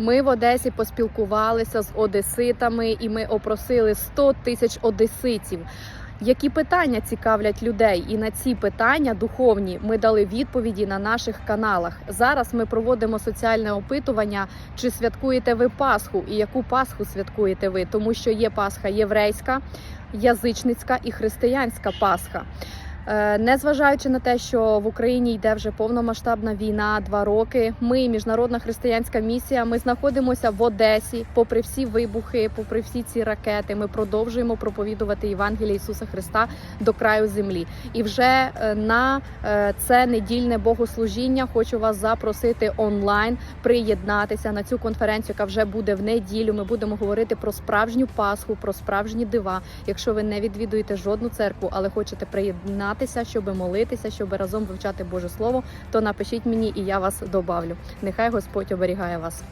Ми в Одесі поспілкувалися з одеситами, і ми опросили 100 тисяч одеситів. Які питання цікавлять людей, і на ці питання духовні ми дали відповіді на наших каналах. Зараз ми проводимо соціальне опитування, чи святкуєте ви Пасху і яку Пасху святкуєте ви, тому що є Пасха єврейська, язичницька і християнська Пасха. Е, Незважаючи на те, що в Україні йде вже повномасштабна війна, два роки. Ми, міжнародна християнська місія, ми знаходимося в Одесі, попри всі вибухи, попри всі ці ракети. Ми продовжуємо проповідувати Євангелія Ісуса Христа до краю землі. І вже е, на е, це недільне богослужіння хочу вас запросити онлайн, приєднатися на цю конференцію, яка вже буде в неділю. Ми будемо говорити про справжню Пасху, про справжні дива. Якщо ви не відвідуєте жодну церкву, але хочете приєднатися, щоб молитися, щоб разом вивчати Боже Слово, то напишіть мені і я вас добавлю. Нехай Господь оберігає вас.